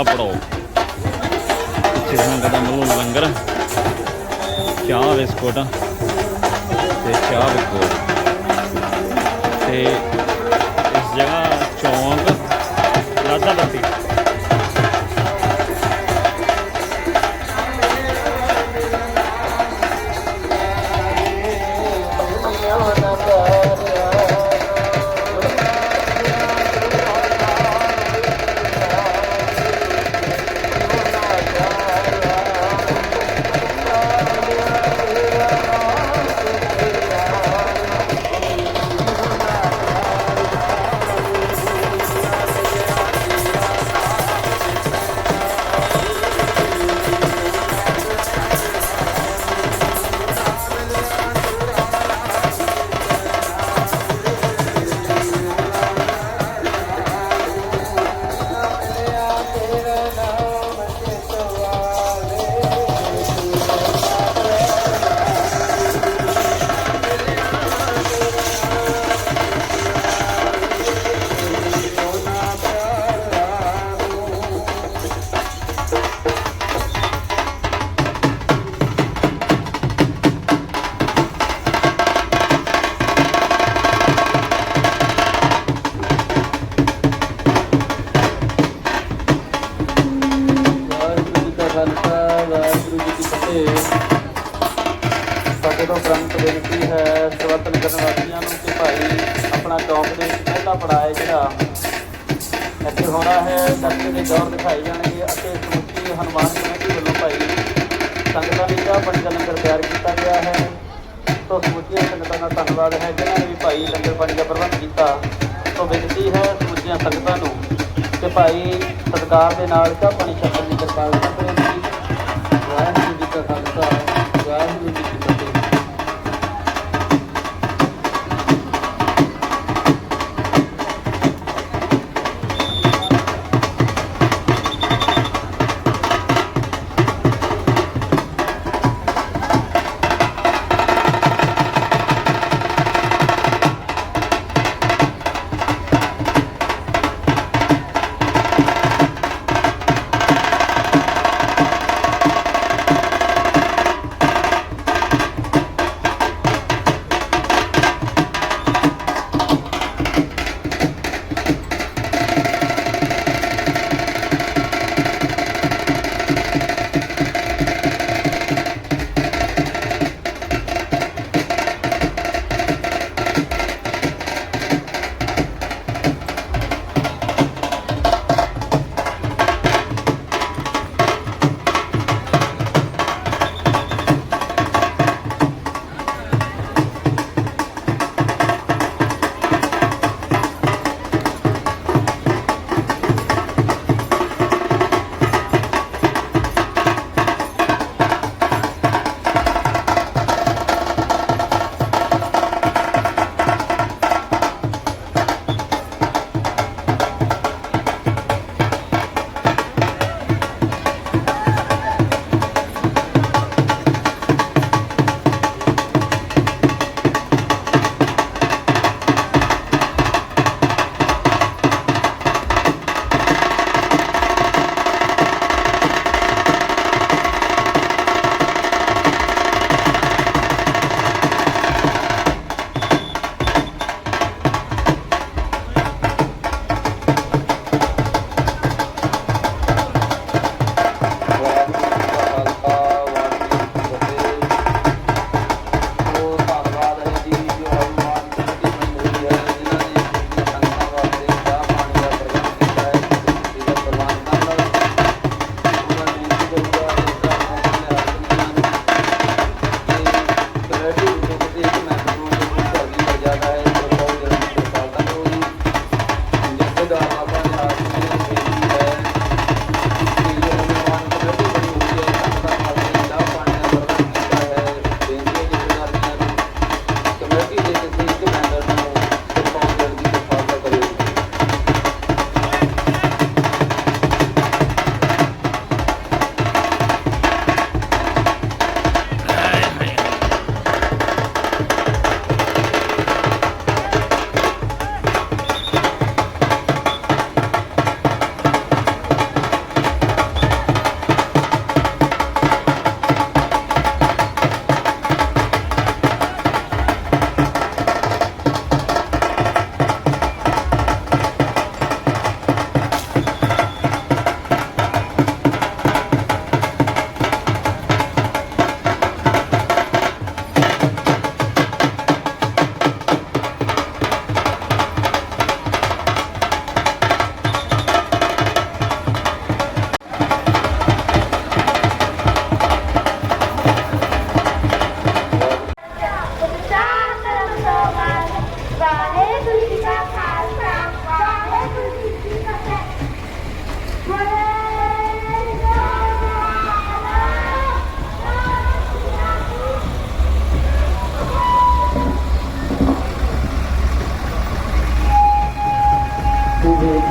ਚਾਹ ਪੜਾਓ ਇੱਥੇ ਸੰਗਤਾਂ ਵੱਲੋਂ ਲੰਗਰ। ਚਾਹ ਬਿਸਕੁਟ ਤੇ ਚਾਹ ਬਿਸਕੁਟ। ਤੇ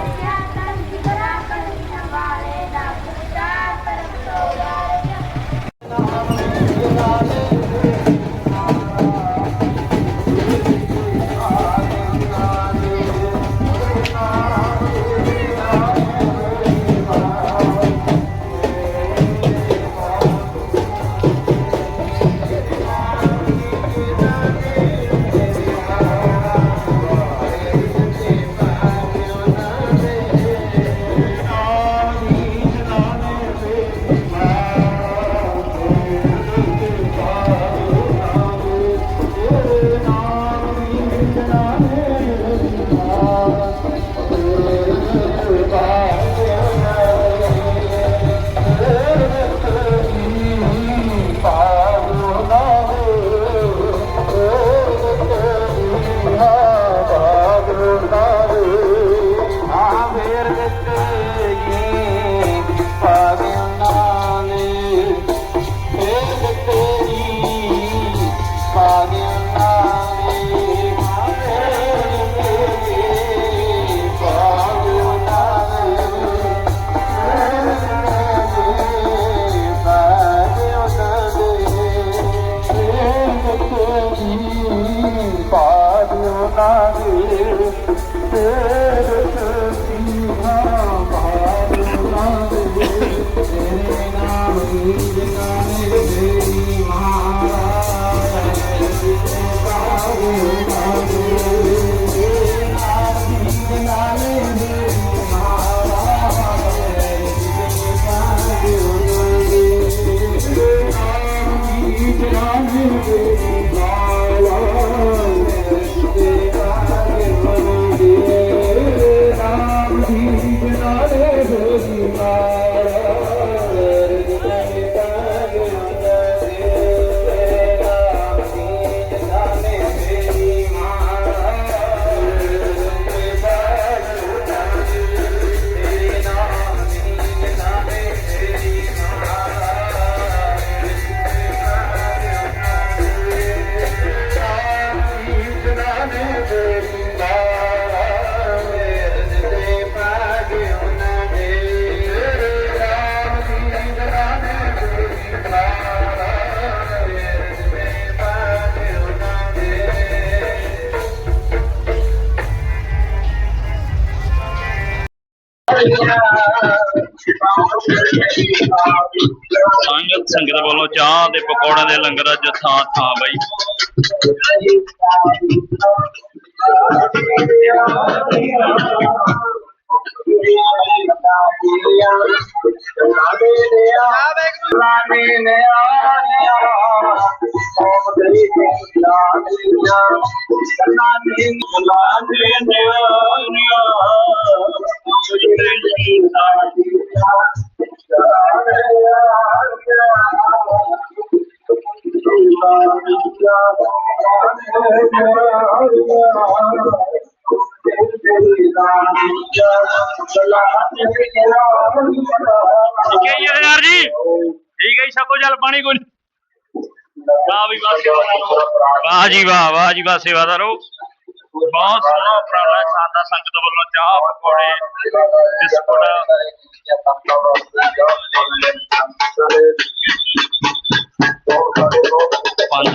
ਗੁਰਦੁਆਰਾ ਸਾਹਿਬ हाँ ਵੱਲੋਂ ਚਾਹ ਤੇ ਪਕੌੜਿਆਂ ਦੇ ਲੰਗਰ ਅੱਜ ਥਾਂ ਥਾਂ ਬਾਈ। ਠੀਕ ਹੈ ਜੀ ਯਾਰ ਜੀ। ਠੀਕ ਹੈ ਜੀ ਛਕੋ ਚੱਲ ਪਾਣੀ ਕੋਈ ਵਾਹ ਵੀ ਵਾਹ ਸੇਵਾਦਾਰੋ ਵਾਹ ਜੀ ਵਾਹ ਵਾਹ ਜੀ ਵਾਹ ਸੇਵਾਦਾਰੋ ਬਹੁਤ ਸੋਹਣਾ ਉਪਰਾਲਾ ਹੈ ਸਾਦਾ ਸੰਗਤ ਵੱਲੋਂ ਚਾਹ, ਪਕੌੜੇ, ਬਿਸਕੁਟ।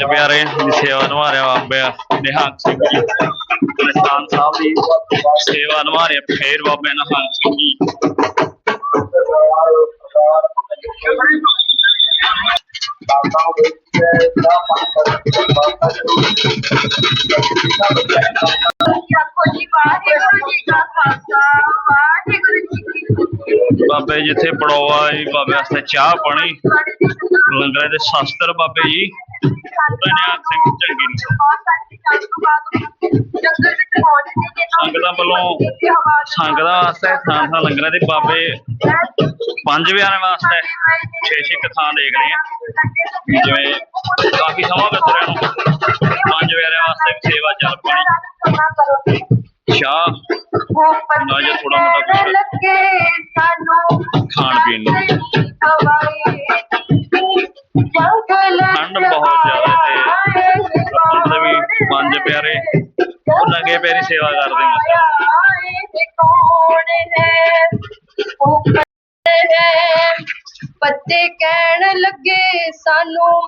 ਪੰਜ ਪਿਆਰੇ ਦੀ ਸੇਵਾ ਰਿਹਾ ਬਾਬਾ ਨਿਹੰਗ ਸਿੰਘ ਜੀ। ਨਿਸ਼ਾਨ ਸਾਹਿਬ ਦੀ ਸੇਵਾ ਨਿਭਾ ਰਿਹਾ ਫੇਰ ਬਾਬਾ ਨਿਹੰਗ ਸਿੰਘ ਜੀ। ਰੱਖੋ ਜੀ ਬਾਬੇ ਜਿੱਥੇ ਪੜੋਆ ਜੀ ਬਾਬੇ ਵਾਸਤੇ ਚਾਹ ਪਾਣੀ ਲੰਗਰਾਂ ਦੇ ਸ਼ਾਸਤਰ ਬਾਬੇ ਜੀ। ਨਿਹੰਗ ਸਿੰਘ ਚੰਗੀ ਨੂੰ ਸੰਗਤਾਂ ਵੱਲੋਂ ਸੰਗਤਾਂ ਵਾਸਤੇ ਥਾਂ ਥਾਂ ਲੰਗਰਾਂ ਦੇ ਬਾਬੇ ਪੰਜ ਵਿਆਹਾਂ ਵਾਸਤੇ ਛੇ ਛੇ ਕੁ ਥਾਂ ਦੇਖ ਰਹੇ ਆ ਜਿਵੇਂ ਕਾਫੀ ਸਮਾਂ ਗੱਤਰਿਆਂ ਨੂੰ ਪੰਜ ਵਿਆਹਾਂ ਵਾਸਤੇ ਸੇਵਾ ਚੱਲ ਪਣੀ ਚਾਹ ਨਾ ਜੇ। ਥੋੜਾ ਮੋਟਾ ਸਾਨੂੰ। ਖਾਣ ਪੀਣ ਨੂੰ। ਠੰਡ ਬਹੁਤ ਜ਼ਿਆਦਾ ਤੇ ਰੱਬ ਦੇ ਵੀ ਪੰਜ ਪਿਆਰੇ ਉਹ ਨੰਗੇ ਪੈਰੀ ਸੇਵਾ ਕਰਦੇ ਨੇ ਕੌਣ ਹੈ ਪੱਤੇ ਕਹਿਣ ਲੱਗੇ, ਸਾਨੂੰ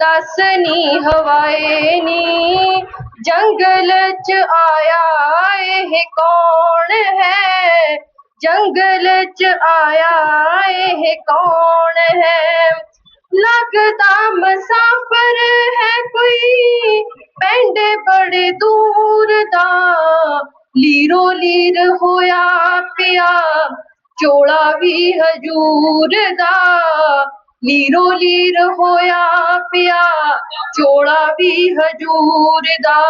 ਦੱਸ ਨੀ, ਹਵਾਏ ਨੀ। ਜੰਗਲ ਚ ਆਇਆ ਇਹ ਕੌਣ ਹੈ? ਜੰਗਲ ਚ ਆਇਆ ਇਹ ਕੌਣ ਹੈ? ਲੱਗਦਾ ਮੁਸਾਫਰ ਹੈ ਕੋਈ। ਪਿੰਡ ਬੜੇ ਦੂਰ ਦਾ। ਲੀਰੋ ਲੀਰ ਹੋਇਆ ਪਿਆ। ਚੋਲਾ ਵੀ ਹਜੂਰ ਦਾ। ਲੀਰੋ ਲੀਰ ਹੋਇਆ ਪਿਆ। ਚੋਲਾ ਵੀ ਹਜੂਰ ਦਾ।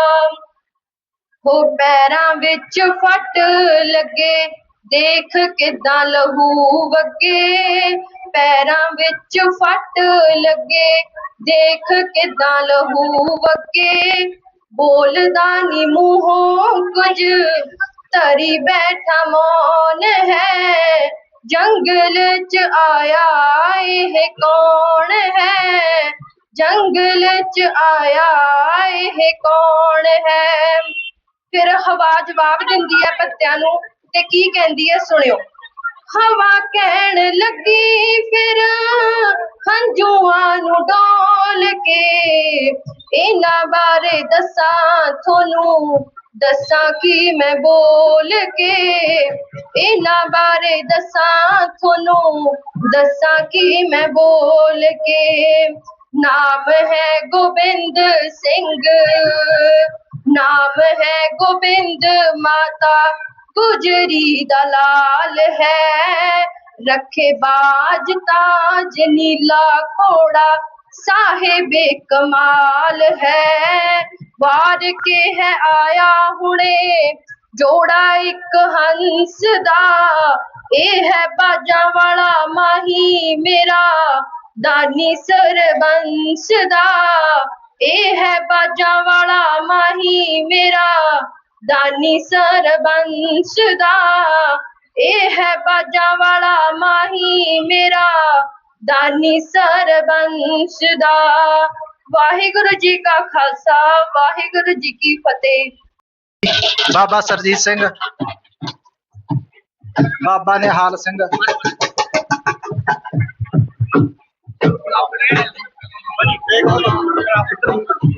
ਹੋ ਪੈਰਾਂ ਵਿੱਚ ਫੱਟ ਲੱਗੇ। ਦੇਖ ਕਿਦਾਂ ਲਹੂ ਵਗੇ। ਪੈਰਾਂ ਵਿੱਚ ਫੱਟ ਲੱਗੇ, ਦੇਖ ਕਿਦਾਂ ਲਹੂ ਵਗੇ। ਬੋਲਦਾ ਨੀ ਮੂੰਹੋਂ ਕੁਝ ਤਰੀ ਬੈਠਾ ਮੌਨ ਹੈ। ਜੰਗਲ ਚ ਆਇਆ ਇਹ ਕੌਣ ਹੈ? ਜੰਗਲ ਚ ਆਇਆ ਇਹ ਕੌਣ ਹੈ? ਫਿਰ ਹਵਾ ਜਵਾਬ ਦਿੰਦੀ ਹੈ ਪੱਤਿਆਂ ਨੂੰ, ਤੇ ਕੀ ਕਹਿੰਦੀ ਹੈ, ਸੁਣਿਓ। ਹਵਾ ਕਹਿਣ ਲੱਗੀ ਫਿਰ ਹੰਝੂਆਂ ਨੂੰ ਡੋਲ ਕੇ। ਇਹਨਾਂ ਬਾਰੇ ਦੱਸਾਂ ਤੁਹਾਨੂੰ, ਦੱਸਾਂ ਕੀ ਮੈਂ ਬੋਲ ਕੇ। ਇਹਨਾਂ ਬਾਰੇ ਦੱਸਾਂ ਤੁਹਾਨੂੰ, ਦੱਸਾਂ ਕੀ ਮੈਂ ਬੋਲ ਕੇ। ਨਾਮ ਹੈ ਗੋਬਿੰਦ ਸਿੰਘ, ਨਾਮ ਹੈ ਗੋਬਿੰਦ ਮਾਤਾ। ਗੁਜਰੀ ਦਾ ਲਾਲ ਹੈ। ਰੱਖੇ ਬਾਜ ਤਾਜ ਨੀਲਾ ਘੋੜਾ ਸਾਹਿਬੇ ਕਮਾਲ ਹੈ। ਵਾਰ ਕੇ ਹੈ ਆਇਆ ਹੁਣੇ, ਜੋੜਾ ਇੱਕ ਹੰਸ ਦਾ। ਇਹ ਹੈ ਬਾਜਾਂ ਵਾਲਾ ਮਾਹੀ ਮੇਰਾ, ਦਾਨੀ ਸਰਬੰਸ ਦਾ। ਇਹ ਹੈ ਬਾਜਾਂ ਵਾਲਾ ਮਾਹੀ ਮੇਰਾ दानी सरबंश दा ए है बाजा वाला माही मेरा दानी सरबंश दा वाहिगुरु जी का खालसा वाहिगुरु जी की फतेह बाबा सरजीत सिंह बाबा निहाल सिंह Thank you.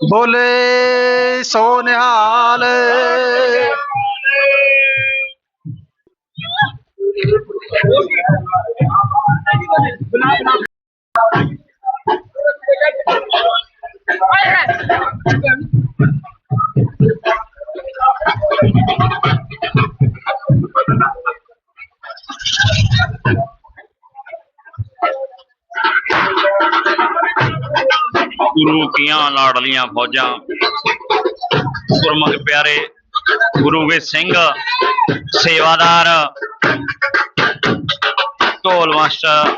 बोले सोनिहाल Thank you. ਗੁਰੂ ਕੀਆਂ ਲਾਡਲੀਆਂ ਫੌਜਾਂ, ਗੁਰਮੁਖ ਪਿਆਰੇ, ਗੁਰੂ ਕੇ ਸਿੰਘ ਸੇਵਾਦਾਰ, ਢੋਲ ਮਾਸਟਰ,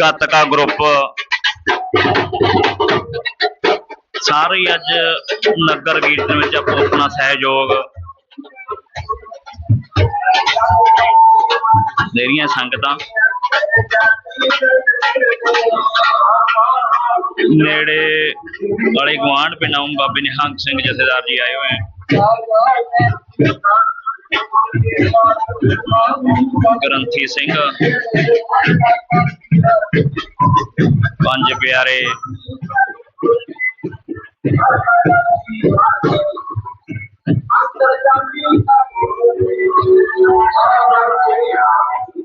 ਗੱਤਕਾ ਗਰੁੱਪ। ਸਾਰੇ ਅੱਜ ਨਗਰ ਕੀਰਤਨ ਵਿੱਚ ਆਪੋ ਆਪਣਾ ਸਹਿਯੋਗ। ਦੇ ਰਹੀਆਂ ਸੰਗਤਾਂ ਨੇੜੇ ਵਾਲੇ ਗਵਾਂਢ ਪਿੰਡਾਂ ਤੋਂ ਬਾਬੇ ਨਿਹੰਗ ਸਿੰਘ ਜਥੇਦਾਰ ਜੀ ਆਏ ਹੋਏ ਹੈ ਗ੍ਰੰਥੀ ਸਿੰਘ ਪੰਜ ਪਿਆਰੇ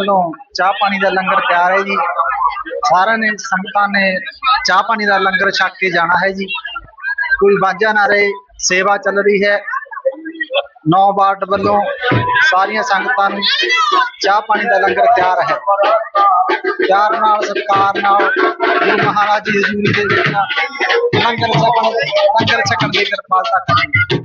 ਵੱਲੋਂ ਚਾਹ ਪਾਣੀ ਦਾ ਲੰਗਰ ਤਿਆਰ ਹੈ ਜੀ ਸਾਰਿਆਂ ਨੇ ਸੰਗਤਾਂ ਨੇ ਚਾਹ ਪਾਣੀ ਦਾ ਲੰਗਰ ਛਕ ਕੇ ਜਾਣਾ ਹੈ ਜੀ ਕੋਈ ਵਾਜਾ ਨਾ ਰਹੇ ਸੇਵਾ ਚੱਲ ਰਹੀ ਹੈ ਨੌ ਵਾਰਡ ਵੱਲੋਂ ਸਾਰੀਆਂ ਸੰਗਤਾਂ ਨੂੰ ਚਾਹ ਪਾਣੀ ਦਾ ਲੰਗਰ ਤਿਆਰ ਹੈ ਪਿਆਰ ਨਾਲ ਸਤਿਕਾਰ ਨਾਲ ਗੁਰੂ ਮਹਾਰਾਜ ਜੀ ਦੀ ਹਜ਼ੂਰੀ ਦੇ ਵਿੱਚ ਲੰਗਰ ਛਕਣ ਲੰਗਰ ਛਕਣ ਦੀ ਕਿਰਪਾਲਤਾ ਕਰਨੀ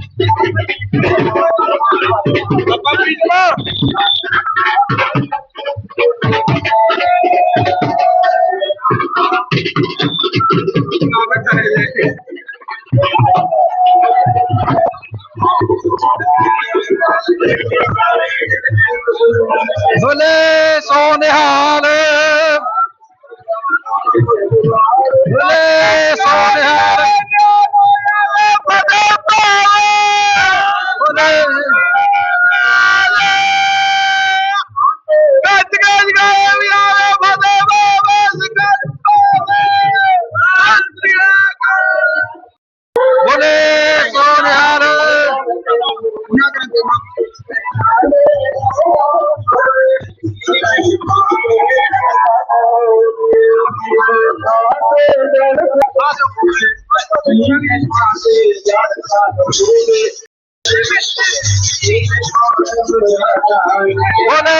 ਬੋਲੇ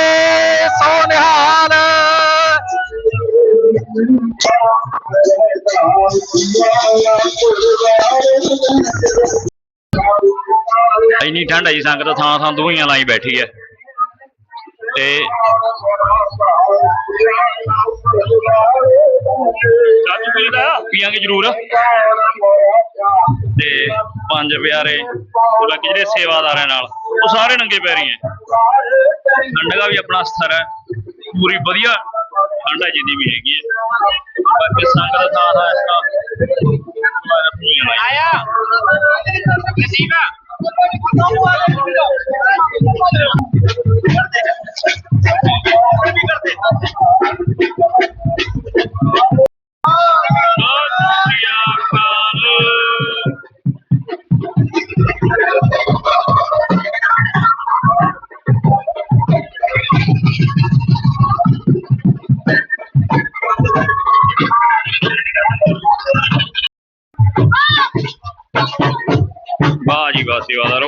ਸੋ ਨਿਹਾਲ ਇੰਨੀ ਠੰਡ ਹੈ ਜੀ ਸੰਗਤ ਥਾਂ ਥਾਂ ਦੂਹੀਆਂ ਲਾਈ ਬੈਠੀ ਹੈ ਤੇ ਚਾਚੂ ਪੀਦਾ ਪੀਾਂਗੇ ਜ਼ਰੂਰ। ਤੇ ਪੰਜ ਪਿਆਰੇ ਬਾਕੀ ਜਿਹੜੇ ਸੇਵਾਦਾਰ ਹੈ ਨਾਲ ਉਹ ਸਾਰੇ ਨੰਗੇ ਪੈਰੀ ਹੈ। ਠੰਡ ਦਾ ਵੀ ਆਪਣਾ ਸਥਰ ਹੈ। ਪੂਰੀ ਵਧੀਆ ਠੰਡ ਹੈ ਜਿੰਨੀ ਵੀ ਹੈਗੀ ਹੈ। ਬਾਕੀ ਸੰਗਤ ਥਾਂ ਥਾਂ ਇਸ ਤਰ੍ਹਾਂ ਆਇਆ। バーリーは世話だろ。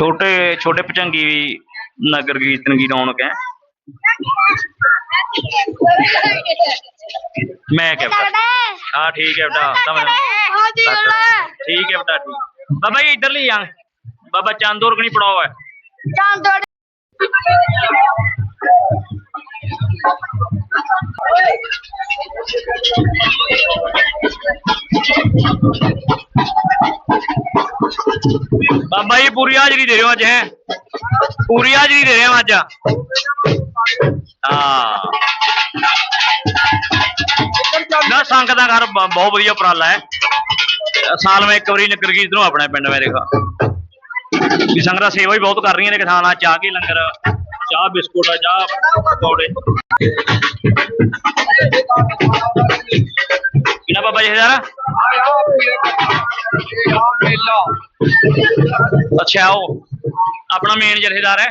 छोटे छोटे भजंगी भी नगर कीर्तन की रौनक है। मैं क्या बेटा हाँ ठीक है बेटा समझ ठीक है बेटा, ठीक। बाबा जी, इधर ले आ बाबा चांदोर कहीं पड़ाओ हुआ है। ਬਾਬਾ ਜੀ, ਪੂਰੀ ਹਾਜ਼ਰੀ ਦੇ ਰਹੇ ਹੋ ਅੱਜ, ਹੈ? ਪੂਰੀ ਹਾਜ਼ਰੀ ਦੇ ਰਹੇ ਹੋ ਅੱਜ? ਹਾਂ। ਨਾ, ਸੰਗਤ ਦਾ ਘਰ ਬਹੁਤ ਵਧੀਆ ਉਪਰਾਲਾ ਹੈ। ਸਾਲ ਮੈਂ ਇੱਕ ਵਾਰੀ ਨਗਰ ਕੀਰਤਨ ਨੂੰ ਆਪਣੇ ਪਿੰਡ, ਮੇਰੇ ਦੇਖਾ ਵੀ ਸੰਗਤਾਂ ਸੇਵਾ ਹੀ ਬਹੁਤ ਕਰ ਰਹੀਆਂ ਨੇ ਕਿਸਾਨਾਂ, ਚਾਹ ਕੇ ਲੰਗਰ। चाह बिस्कुट चाह पकौड़े। किला बाबा जी हजारा अच्छा आओ। अपना मेन जथेदार है।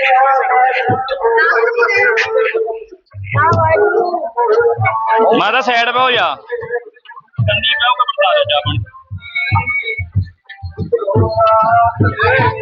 ਦੇ ਨਾਲ ਸੰਸਕਾਰ ਵਾਲਿਆਂ ਤੇ ਸੰਤਾਂ ਆਰਾਮ ਦੇ ਨਾਲ ਬਾਜੀ ਫਤਿਹ